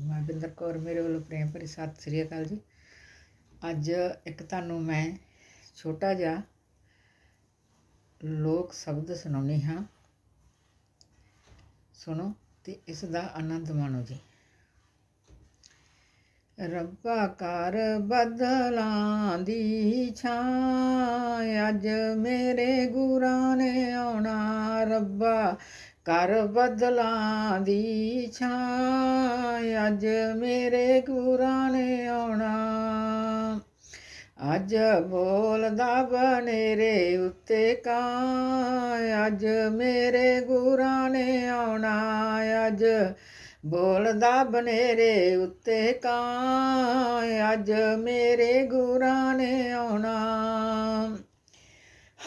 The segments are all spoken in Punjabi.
ਮੈਂ ਬਿੰਦਰ ਕੌਰ, ਮੇਰੇ ਵੱਲੋਂ ਪ੍ਰੇਮ ਭਰੀ ਸਤਿ ਸ੍ਰੀ ਅਕਾਲ ਜੀ। ਅੱਜ ਇੱਕ ਤੁਹਾਨੂੰ ਮੈਂ ਛੋਟਾ ਜਿਹਾ ਲੋਕ ਸ਼ਬਦ ਸੁਣਾਉਣੀ ਹਾਂ। ਸੁਣੋ ਤੇ ਇਸ ਦਾ ਆਨੰਦ ਮਾਣੋ ਜੀ। ਰੱਬਾ ਕਰ ਬਦਲਾਂ ਦੀ ਛਾਂ, ਅੱਜ ਮੇਰੇ ਗੁਰਾਂ ਨੇ ਆਉਣਾ। ਰੱਬਾ ਕਰ ਬਦਲਾਂ ਦੀ ਛਾਂ, ਅੱਜ ਮੇਰੇ ਗੁਰਾਂ ਨੇ ਆਉਣਾ। ਅੱਜ ਬੋਲਦਾ ਬਨੇਰੇ ਉੱਤੇ ਕਾਂ, ਅੱਜ ਮੇਰੇ ਗੁਰਾਂ ਨੇ ਆਉਣਾ। ਅੱਜ ਬੋਲਦਾ ਬਨੇਰੇ ਉੱਤੇ ਕਾਂ, ਅੱਜ ਮੇਰੇ ਗੁਰਾਂ ਨੇ ਆਉਣਾ।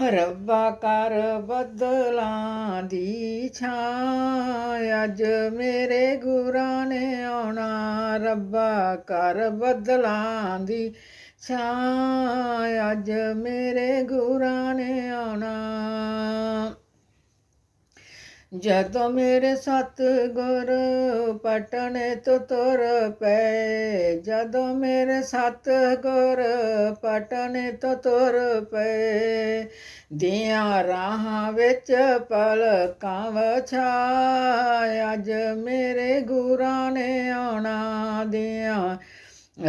ਰੱਬਾ ਕਰ ਬਦਲਾਂ ਦੀ ਛਾਂ। ਅੱਜ ਮੇਰੇ ਗੁਰਾਂ ਨੇ ਆਉਣਾ ਰੱਬਾ ਕਰ ਬਦਲਾਂ ਦੀ ਛਾਂ। ਅੱਜ ਮੇਰੇ ਗੁਰਾਂ ਨੇ ਆਉਣਾ ਜਦੋਂ ਮੇਰੇ ਸਤ ਗੁਰ ਪਟਨੇ ਤੋਂ ਤੁਰ ਪਏ, ਜਦੋਂ ਮੇਰੇ ਸਤ ਗੁਰ ਪਟਨੇ ਤੋਂ ਤੁਰ ਪਏ, ਦੀਆਂ ਰਾਹਾਂ ਵਿੱਚ ਪਲਕਾਂ ਵਛਾਏ, ਅੱਜ ਮੇਰੇ ਗੁਰਾਂ ਨੇ ਆਉਣਾ, ਦੀਆਂ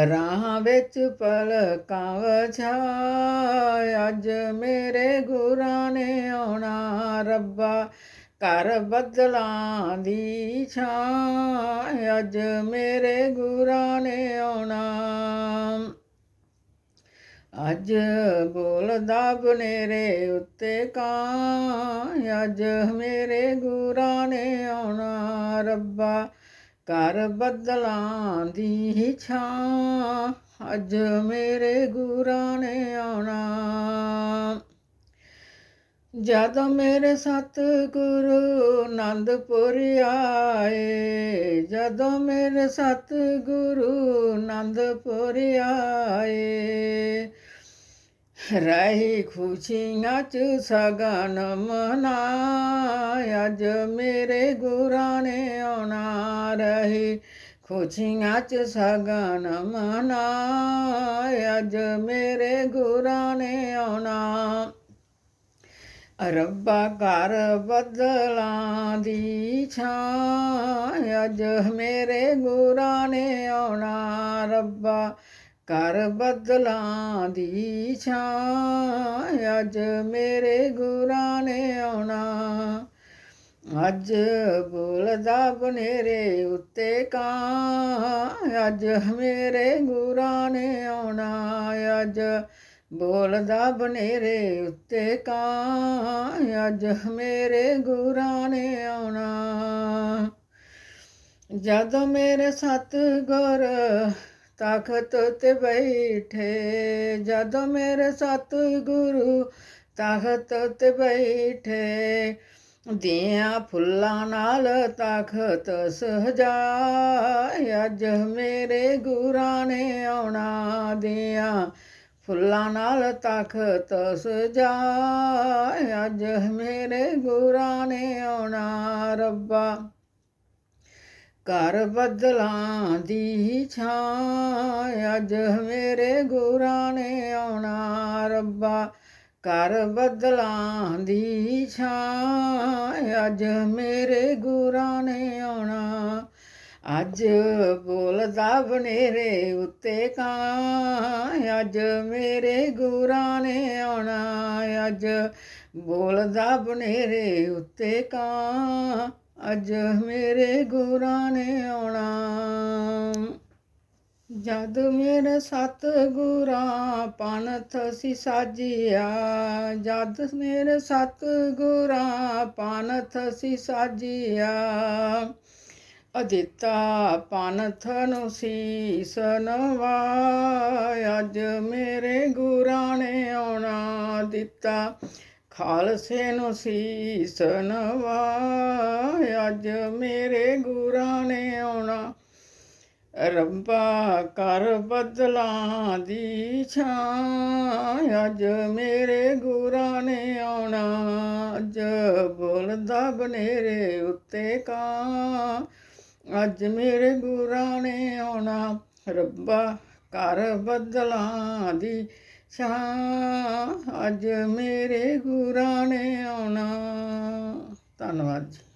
ਰਾਹਾਂ ਵਿੱਚ ਪਲਕਾਂ ਵਛਾਏ, ਅੱਜ ਮੇਰੇ ਗੁਰਾਂ ਨੇ ਆਉਣਾ, ਰੱਬਾ ਕਰ ਬਦਲਾਂ ਦੀ ਛਾਂ, ਅੱਜ ਮੇਰੇ ਗੁਰਾਂ ਨੇ ਆਉਣਾ। ਅੱਜ ਬੋਲਦਾ ਬਨੇਰੇ ਉੱਤੇ ਕਾਂ, ਅੱਜ ਮੇਰੇ ਗੁਰਾਂ ਨੇ ਆਉਣਾ। ਰੱਬਾ ਕਰ ਬਦਲਾਂ ਦੀ ਛਾਂ, ਅੱਜ ਮੇਰੇ ਗੁਰਾਂ ਨੇ ਆਉਣਾ। ਜਦੋਂ ਮੇਰੇ ਸਤ ਗੁਰੂ ਆਨੰਦਪੁਰ ਆਏ, ਜਦੋਂ ਮੇਰੇ ਸਤ ਗੁਰੂ ਆਨੰਦਪੁਰ ਆਏ, ਰਹੀ ਖੁਸ਼ੀਆਂ ਚ ਸਗਨ ਮਨਾ ਅੱਜ ਮੇਰੇ ਗੁਰਾਂ ਨੇ ਆਉਣਾ, ਰਹੀ ਖੁਸ਼ੀਆਂ ਚ ਸਗਨ ਮਨਾ ਅੱਜ ਮੇਰੇ ਗੁਰਾਂ ਨੇ ਆਉਣਾ। ਰੱਬਾ ਘਰ ਬਦਲਾਂ ਦੀ ਛਾਂ, ਅੱਜ ਮੇਰੇ ਗੁਰਾਂ ਨੇ ਆਉਣਾ ਰੱਬਾ ਘਰ ਬਦਲਾਂ ਦੀ ਛਾਂ, ਅੱਜ ਮੇਰੇ ਗੁਰਾਂ ਨੇ ਆਉਣਾ। ਅੱਜ ਬੋਲਦਾ ਬਨੇਰੇ ਉੱਤੇ ਕਾਂ, ਅੱਜ ਮੇਰੇ ਗੁਰਾਂ ਨੇ ਆਉਣਾ, ਅੱਜ ਬੋਲਦਾ ਬਨੇਰੇ ਉੱਤੇ ਕਾਂ, ਅੱਜ ਮੇਰੇ ਗੁਰਾਂ ਨੇ ਆਉਣਾ। ਜਦੋਂ ਮੇਰੇ ਸਤ ਗੁਰ ਤਖਤ ਤੇ ਬੈਠੇ, ਜਦੋਂ ਮੇਰੇ ਸਤ ਗੁਰੂ ਤਖਤ ਤੇ ਬੈਠੇ, ਦੀਆਂ ਫੁੱਲਾਂ ਨਾਲ ਤਖਤ ਸਜਾਏ, ਅੱਜ ਮੇਰੇ ਗੁਰਾਂ ਨੇ ਆਉਣਾ। ਦੀਆਂ ਫੁੱਲਾਂ ਨਾਲ ਤਖਤ ਸਜਾਏ, ਅੱਜ ਮੇਰੇ ਗੁਰਾਂ ਨੇ ਆਉਣਾ ਰੱਬਾ। ਘਰ ਬਦਲਾਂ ਦੀ ਛਾਂ, ਅੱਜ ਮੇਰੇ ਗੁਰਾਂ ਨੇ ਆਉਣਾ ਰੱਬਾ। ਕਰ ਬਦਲਾਂ ਦੀ ਛਾਂ, ਅੱਜ ਮੇਰੇ ਗੁਰਾਂ ਨੇ ਅੱਜ ਬੋਲਦਾ ਬਨੇਰੇ ਉੱਤੇ ਕਾਂ, ਅੱਜ ਮੇਰੇ ਗੁਰਾਂ ਨੇ ਆਉਣਾ, ਅੱਜ ਬੋਲਦਾ ਬਨੇਰੇ ਉੱਤੇ ਕਾਂ, ਅੱਜ ਮੇਰੇ ਗੁਰਾਂ ਨੇ ਆਉਣਾ। ਜਦ ਮੇਰੇ ਸਤ ਗੁਰਾਂ ਪਨਥ ਸੀ ਸਾਜਿਆ ਜਦ ਮੇਰੇ ਸਤ ਗੁਰਾਂ ਪਨਥ ਸੀ ਸਾਜਿਆ ਅਦਿੱਤਾ ਪਨਥ ਨੂੰ ਸੀਸ ਨਵਾਏ ਅੱਜ ਮੇਰੇ ਗੁਰਾਂ ਨੇ ਆਉਣਾ ਦਿੱਤਾ। ਖਾਲਸੇ ਨੂੰ ਸੀਸ ਨਵਾਏ ਅੱਜ ਮੇਰੇ ਗੁਰਾਂ ਨੇ ਆਉਣਾ। ਰੱਬਾ ਕਰ ਬਦਲਾਂ ਦੀ ਛਾਂ। ਅੱਜ ਮੇਰੇ ਗੁਰਾਂ ਨੇ ਆਉਣਾ। ਅੱਜ ਬੋਲਦਾ ਬਨੇਰੇ ਉੱਤੇ ਕਾਂ। ਅੱਜ ਮੇਰੇ ਗੁਰਾਂ ਨੇ ਰੱਬਾ ਘਰ ਬਦਲਾਂ ਦੀ ਛਾਂ। ਅੱਜ ਮੇਰੇ ਗੁਰਾਂ ਨੇ ਆਉਣਾ। ਧੰਨਵਾਦ ਜੀ।